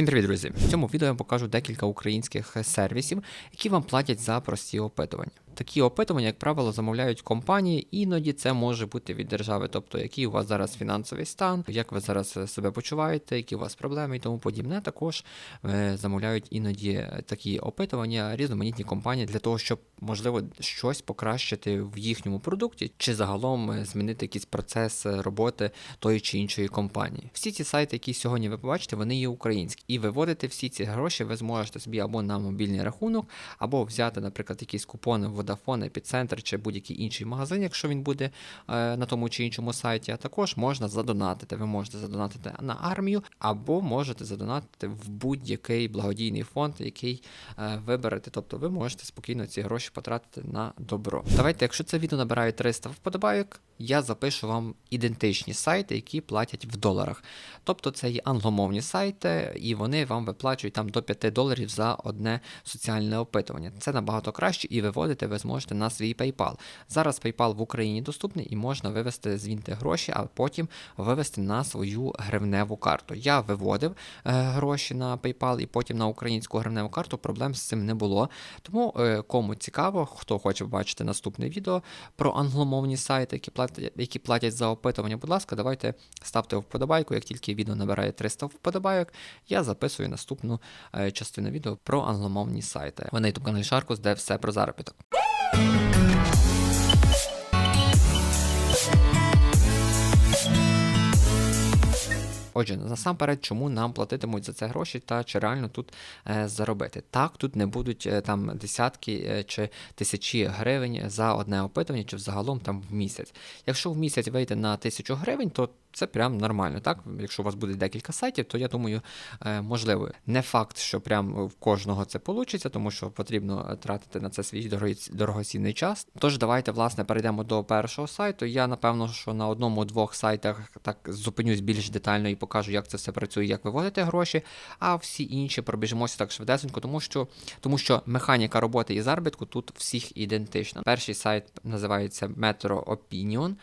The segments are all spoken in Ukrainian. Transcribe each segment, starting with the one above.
Всім привіт, друзі! В цьому відео я покажу декілька українських сервісів, які вам платять за прості опитування. Такі опитування, як правило, замовляють компанії, іноді це може бути від держави, тобто який у вас зараз фінансовий стан, як ви зараз себе почуваєте, які у вас проблеми і тому подібне. Також е, замовляють іноді такі опитування різноманітні компанії для того, щоб можливо щось покращити в їхньому продукті, чи загалом е, змінити якийсь процес е, роботи тої чи іншої компанії. Всі ці сайти, які сьогодні ви побачите, вони є українські, і виводити всі ці гроші ви зможете собі або на мобільний рахунок, або взяти, наприклад, якісь купони в Vodafone, Епіцентр чи будь-який інший магазин, якщо він буде е, на тому чи іншому сайті. А також можна задонатити. Ви можете задонатити на армію, або можете задонатити в будь-який благодійний фонд, який е, виберете. Тобто ви можете спокійно ці гроші потратити на добро. Давайте, якщо це відео набирає 300 вподобайок, я запишу вам ідентичні сайти, які платять в доларах. Тобто це є англомовні сайти, і вони вам виплачують там до 5 доларів за одне соціальне опитування. Це набагато краще, і виводити ви зможете на свій PayPal. Зараз PayPal в Україні доступний і можна вивести звідти гроші, а потім вивести на свою гривневу карту. Я виводив е, гроші на PayPal і потім на українську гривневу карту. Проблем з цим не було. Тому е, кому цікаво, хто хоче побачити наступне відео про англомовні сайти, які платять, які платять за опитування, будь ласка, давайте ставте вподобайку. Як тільки відео набирає 300 вподобайок, я записую наступну е, частину відео про англомовні сайти. Ви на youtube каналі Шаркус, де все про заробіток. Отже, насамперед, чому нам платитимуть за це гроші та чи реально тут е, заробити? Так, тут не будуть е, там десятки е, чи тисячі гривень за одне опитування, чи взагалом там в місяць. Якщо в місяць вийде на тисячу гривень, то це прям нормально. Так, якщо у вас буде декілька сайтів, то я думаю, е, можливо, не факт, що прям в кожного це вийде, тому що потрібно тратити на це свій дорогоцінний час. Тож давайте власне перейдемо до першого сайту. Я напевно, що на одному-двох сайтах так зупинюсь більш детально і покажу, як це все працює, як виводити гроші. А всі інші пробіжимося так швидесенько, тому що тому що механіка роботи і заробітку тут всіх ідентична. Перший сайт називається Metro Opinion.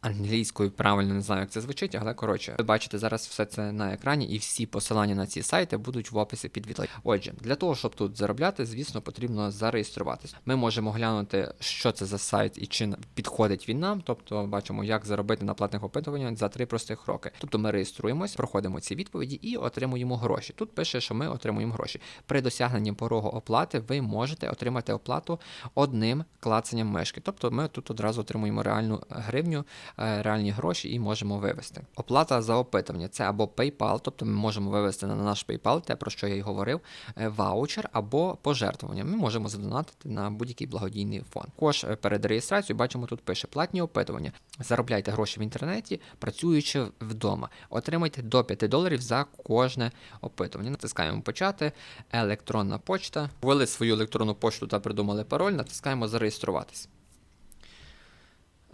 Англійською правильно не знаю, як це звучить, але коротше, ви бачите зараз все це на екрані, і всі посилання на ці сайти будуть в описі під відео. Отже, для того, щоб тут заробляти, звісно, потрібно зареєструватися. Ми можемо глянути, що це за сайт і чи підходить він нам. Тобто, бачимо, як заробити на платних опитуваннях за три простих роки. Тобто ми реєструємось, проходимо ці відповіді і отримуємо гроші. Тут пише, що ми отримуємо гроші. При досягненні порогу оплати ви можете отримати оплату одним клацанням мишки. Тобто ми тут одразу отримуємо реальну гривню реальні гроші і можемо вивести. Оплата за опитування це або PayPal, тобто ми можемо вивести на наш PayPal, те про що я й говорив, е, ваучер або пожертвування. Ми можемо задонатити на будь-який благодійний фонд. Також е, перед реєстрацією бачимо тут пише платні опитування. Заробляйте гроші в інтернеті, працюючи вдома. Отримайте до 5 доларів за кожне опитування. Натискаємо почати. Електронна почта. Ввели свою електронну почту та придумали пароль. Натискаємо зареєструватись.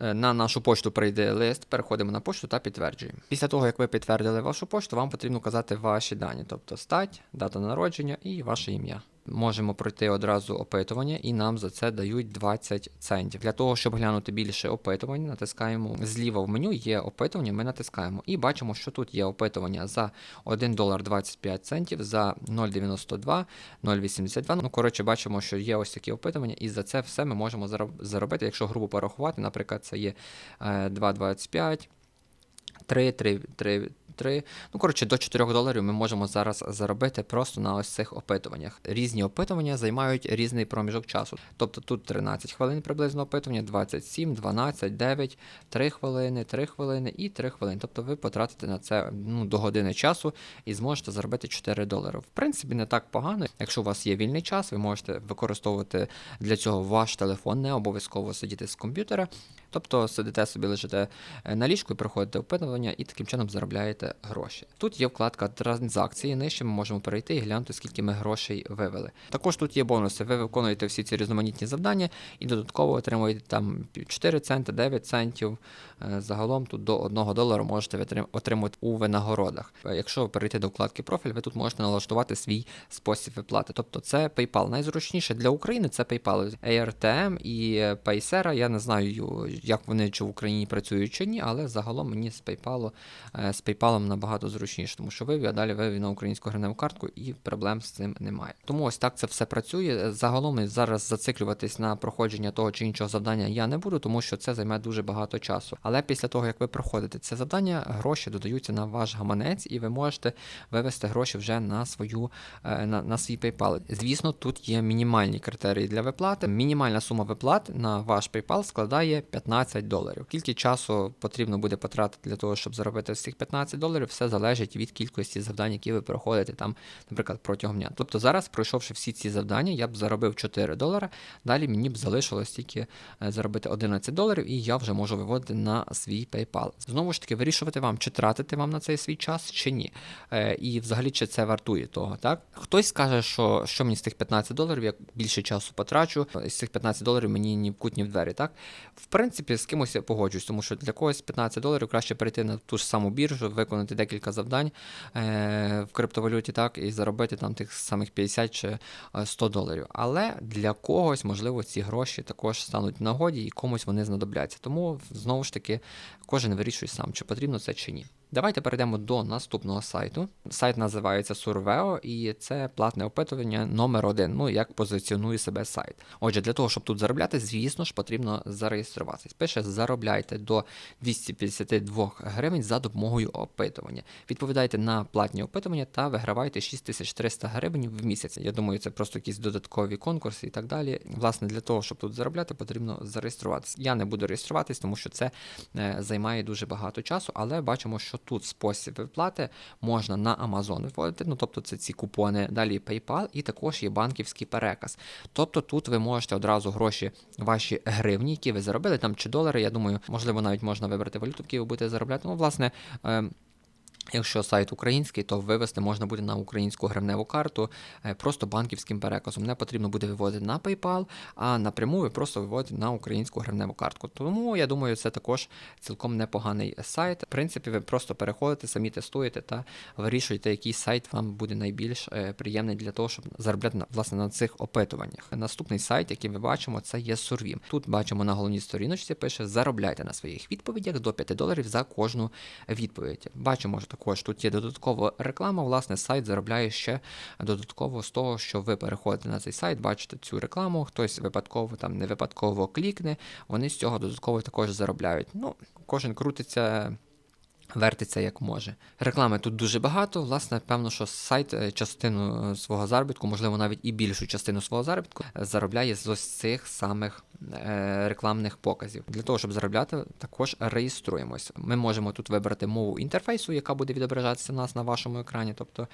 Е, На нашу пошту прийде лист, переходимо на пошту та підтверджуємо. Після того, як ви підтвердили вашу пошту, вам потрібно вказати ваші дані, тобто стать, дата народження і ваше ім'я. Можемо пройти одразу опитування, і нам за це дають 20 центів. Для того, щоб глянути більше опитувань, натискаємо зліва в меню є опитування, ми натискаємо і бачимо, що тут є опитування за 1 долар 25 центів, за 0,92, 0,82. Ну, коротше, бачимо, що є ось такі опитування, і за це все ми можемо заробити, якщо грубо порахувати, наприклад, це є е, 2,25, 3, 3, 3, 3. Ну, коротше, до 4 доларів ми можемо зараз заробити просто на ось цих опитуваннях. Різні опитування займають різний проміжок часу. Тобто тут 13 хвилин приблизно опитування, 27, 12, 9, 3 хвилини, 3 хвилини і 3 хвилини. Тобто ви потратите на це ну, до години часу і зможете заробити 4 долари. В принципі, не так погано. Якщо у вас є вільний час, ви можете використовувати для цього ваш телефон, не обов'язково сидіти з комп'ютера. Тобто сидите собі, лежите е, на ліжку і проходите опитування і таким чином заробляєте гроші. Тут є вкладка транзакції, нижче ми можемо перейти і глянути, скільки ми грошей вивели. Також тут є бонуси. Ви виконуєте всі ці різноманітні завдання і додатково отримуєте там 4 центи, 9 центів. Е, Загалом тут до 1 долара можете отримувати у винагородах. Е, Якщо перейти до вкладки профіль, ви тут можете налаштувати свій спосіб виплати. Тобто це PayPal. Найзручніше для України це PayPal. AirTM і Paysera, я не знаю, як вони чи в Україні працюють чи ні, але загалом мені з PayPal, е, з PayPal набагато зручніше, тому що вивів, а далі вивів на українську гривневу картку і проблем з цим немає. Тому ось так це все працює. Загалом зараз зациклюватись на проходження того чи іншого завдання я не буду, тому що це займе дуже багато часу. Але після того, як ви проходите це завдання, гроші додаються на ваш гаманець, і ви можете вивести гроші вже на свою е, на, на свій PayPal. Звісно, тут є мінімальні критерії для виплати. Мінімальна сума виплат на ваш PayPal складає 15 доларів. Скільки часу потрібно буде потратити для того, щоб заробити з цих 15 доларів, все залежить від кількості завдань, які ви проходите там, наприклад, протягом дня. Тобто зараз, пройшовши всі ці завдання, я б заробив 4 долари. Далі мені б залишилось тільки е, заробити 11 доларів, і я вже можу виводити на свій PayPal. Знову ж таки, вирішувати вам, чи тратити вам на цей свій час, чи ні. Е, І взагалі чи це вартує того. Так хтось скаже, що що мені з тих 15 доларів, як більше часу потрачу, з цих 15 доларів мені ні в кут, в двері. Так, в принципі, з кимось я погоджуюсь, тому що для когось 15 доларів краще перейти на ту ж саму біржу, виконати декілька завдань е, в криптовалюті, так, і заробити там тих самих 50 чи 100 доларів. Але для когось, можливо, ці гроші також стануть в нагоді і комусь вони знадобляться. Тому знову ж таки кожен вирішує сам, чи потрібно це чи ні. Давайте перейдемо до наступного сайту. Сайт називається Surveo, і це платне опитування номер один. Ну як позиціонує себе сайт. Отже, для того, щоб тут заробляти, звісно ж, потрібно зареєструватись. Пише, заробляйте до 252 гривень за допомогою опитування. Відповідайте на платні опитування та вигравайте 6300 гривень в місяць. Я думаю, це просто якісь додаткові конкурси і так далі. Власне, для того, щоб тут заробляти, потрібно зареєструватися. Я не буду реєструватись, тому що це е, займає дуже багато часу, але бачимо, що тут спосіб виплати можна на Amazon виводити, ну тобто це ці купони, далі PayPal, і також є банківський переказ. Тобто тут ви можете одразу гроші, ваші гривні, які ви заробили, там чи долари. Я думаю, можливо, навіть можна вибрати валюту, які ви будете заробляти. Ну, власне. Якщо сайт український, то вивести можна буде на українську гривневу карту е, просто банківським переказом. Не потрібно буде виводити на PayPal, а напряму ви просто виводите на українську гривневу картку. Тому я думаю, це також цілком непоганий сайт. В принципі, ви просто переходите, самі тестуєте та вирішуєте, який сайт вам буде найбільш е, приємний для того, щоб заробляти власне на цих опитуваннях. Наступний сайт, який ми бачимо, це є Survim. Тут бачимо на головній сторіночці, пише заробляйте на своїх відповідях до 5 доларів за кожну відповідь. Бачимо, що також тут є додаткова реклама. Власне, сайт заробляє ще додатково з того, що ви переходите на цей сайт, бачите цю рекламу, хтось випадково там не випадково клікне, вони з цього додатково також заробляють. Ну, кожен крутиться. Вертиться як може. Реклами тут дуже багато. Власне, певно, що сайт е, частину е, свого заробітку, можливо, навіть і більшу частину свого заробітку, е, заробляє з ось цих самих рекламних показів. Для того, щоб заробляти, також реєструємось. Ми можемо тут вибрати мову інтерфейсу, яка буде відображатися у нас на вашому екрані. Тобто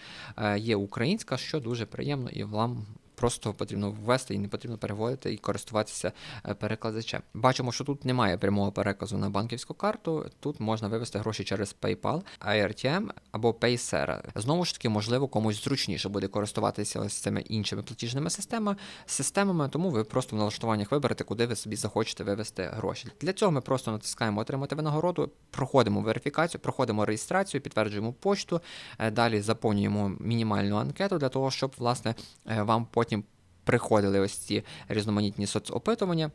є українська, що дуже приємно і вам просто потрібно ввести і не потрібно переводити і користуватися е, перекладачем. Бачимо, що тут немає прямого переказу на банківську карту. Тут можна вивести гроші через PayPal, AirTM або Paysera. Знову ж таки, можливо, комусь зручніше буде користуватися ось цими іншими платіжними системами, системами, тому ви просто в налаштуваннях виберете, куди ви собі захочете вивести гроші. Для цього ми просто натискаємо Отримати винагороду, проходимо верифікацію, проходимо реєстрацію, підтверджуємо почту, е, далі заповнюємо мінімальну анкету для того, щоб власне е, вам потім потім приходили ось ці різноманітні соцопитування.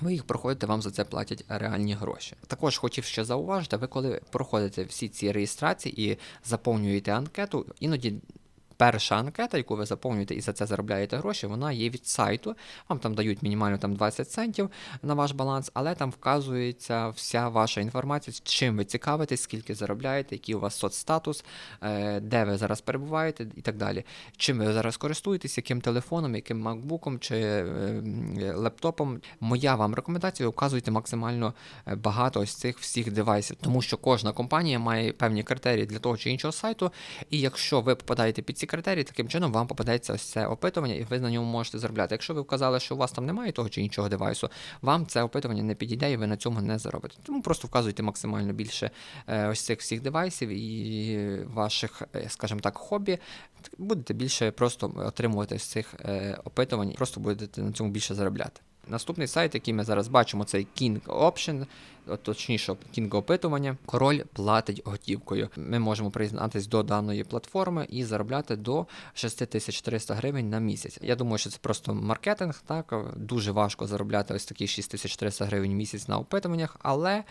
Ви їх проходите, вам за це платять реальні гроші. Також хотів ще зауважити, ви коли проходите всі ці реєстрації і заповнюєте анкету, іноді перша анкета, яку ви заповнюєте і за це заробляєте гроші, вона є від сайту. Вам там дають мінімально там 20 центів на ваш баланс, але там вказується вся ваша інформація, чим ви цікавитесь, скільки заробляєте, який у вас соцстатус, е, де ви зараз перебуваєте і так далі. Чим ви зараз користуєтесь, яким телефоном, яким макбуком чи е, лептопом. Моя вам рекомендація вказуйте максимально е, багато ось цих всіх девайсів, тому що кожна компанія має певні критерії для того чи іншого сайту. І якщо ви попадаєте під ці критерії, таким чином вам попадається ось це опитування, і ви на ньому можете заробляти. Якщо ви вказали, що у вас там немає того чи іншого девайсу, вам це опитування не підійде і ви на цьому не заробите. Тому просто вказуйте максимально більше е, ось цих всіх девайсів і ваших, е, скажімо так, хобі. Будете більше просто отримувати з цих е, опитувань, просто будете на цьому більше заробляти. Наступний сайт, який ми зараз бачимо, це King Option, точніше, King опитування. Король платить готівкою. Ми можемо приєднатися до даної платформи і заробляти до 6300 гривень на місяць. Я думаю, що це просто маркетинг. Так дуже важко заробляти ось такі 6300 гривень в місяць на опитуваннях, але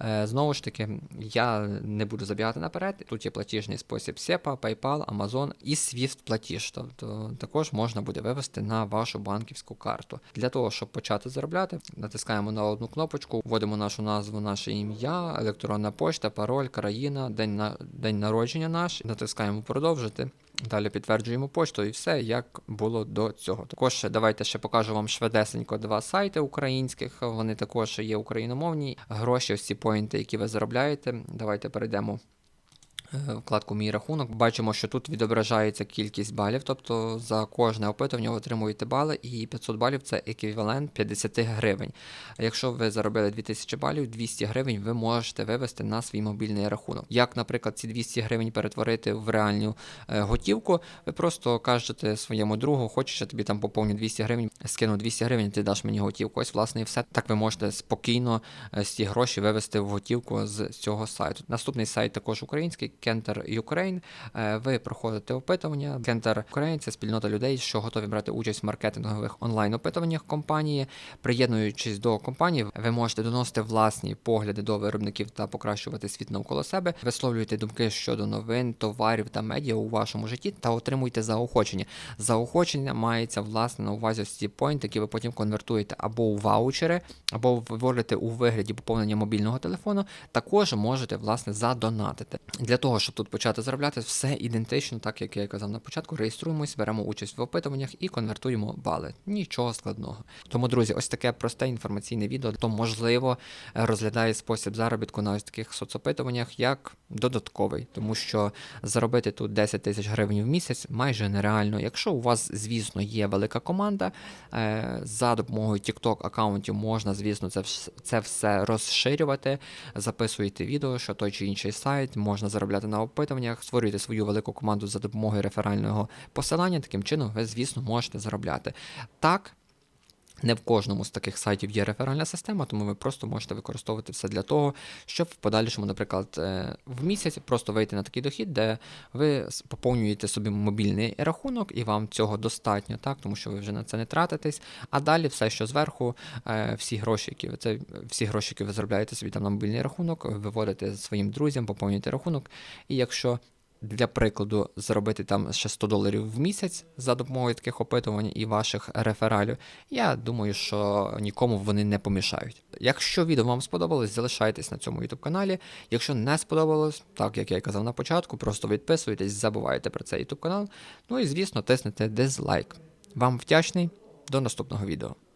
е, знову ж таки я не буду забігати наперед. Тут є платіжний спосіб SEPA, PayPal, Amazon і Swift платіж. Тобто також можна буде вивести на вашу банківську карту. Для того, щоб почати заробляти, натискаємо на одну кнопочку, вводимо нашу назву, наше ім'я, електронна пошта, пароль, країна, день на день народження наш, натискаємо продовжити. Далі підтверджуємо пошту і все як було до цього. Також давайте ще покажу вам швидесенько два сайти українських. Вони також є україномовні. Гроші, ці поінти, які ви заробляєте. Давайте перейдемо. Е, Вкладку Мій рахунок. Бачимо, що тут відображається кількість балів, тобто за кожне опитування ви отримуєте бали, і 500 балів це еквівалент 50 гривень. А якщо ви заробили 2000 балів, 200 гривень ви можете вивести на свій мобільний рахунок. Як, наприклад, ці 200 гривень перетворити в реальну е, готівку, ви просто кажете своєму другу, хочеш, я тобі там поповню 200 гривень, скину 200 гривень, ти даш мені готівку. Ось, власне, і все. Так ви можете спокійно е, ці гроші вивести в готівку з цього сайту. Наступний сайт також український Kenter Ukraine. Е, Ви проходите опитування. Kenter Ukraine – це спільнота людей, що готові брати участь в маркетингових онлайн-опитуваннях компанії. Приєднуючись до компанії, ви можете доносити власні погляди до виробників та покращувати світ навколо себе. Висловлюйте думки щодо новин, товарів та медіа у вашому житті та отримуйте заохочення. Заохочення мається власне на увазі ці поінти, які ви потім конвертуєте або у ваучери, або виводите у вигляді поповнення мобільного телефону. Також можете власне задонатити. Для того, щоб тут почати заробляти, все ідентично, так як я казав на початку. Реєструємось, беремо участь в опитуваннях і конвертуємо бали. Нічого складного. Тому, друзі, ось таке просте інформаційне відео, то можливо розглядає спосіб заробітку на ось таких соцопитуваннях як додатковий, тому що заробити тут 10 тисяч гривень в місяць майже нереально. Якщо у вас, звісно, є велика команда, е, за допомогою TikTok аккаунтів можна, звісно, це, це все розширювати. Записуєте відео, що той чи інший сайт можна заробляти на опитуваннях, створюєте свою велику команду за допомогою реферального посилання. Таким чином, ви, звісно, можете заробляти. Так, не в кожному з таких сайтів є реферальна система, тому ви просто можете використовувати все для того, щоб в подальшому, наприклад, е, в місяць просто вийти на такий дохід, де ви поповнюєте собі мобільний рахунок, і вам цього достатньо, так, тому що ви вже на це не тратитесь. А далі все, що зверху, е, всі гроші, які ви це всі гроші, які ви заробляєте собі там на мобільний рахунок, виводите своїм друзям, поповнюєте рахунок. І якщо для прикладу, заробити там ще 100 доларів в місяць за допомогою таких опитувань і ваших рефералів, я думаю, що нікому вони не помішають. Якщо відео вам сподобалось, залишайтесь на цьому YouTube каналі. Якщо не сподобалось, так як я і казав на початку, просто відписуйтесь, забувайте про цей YouTube канал. Ну і звісно, тиснете дизлайк. Вам вдячний. До наступного відео.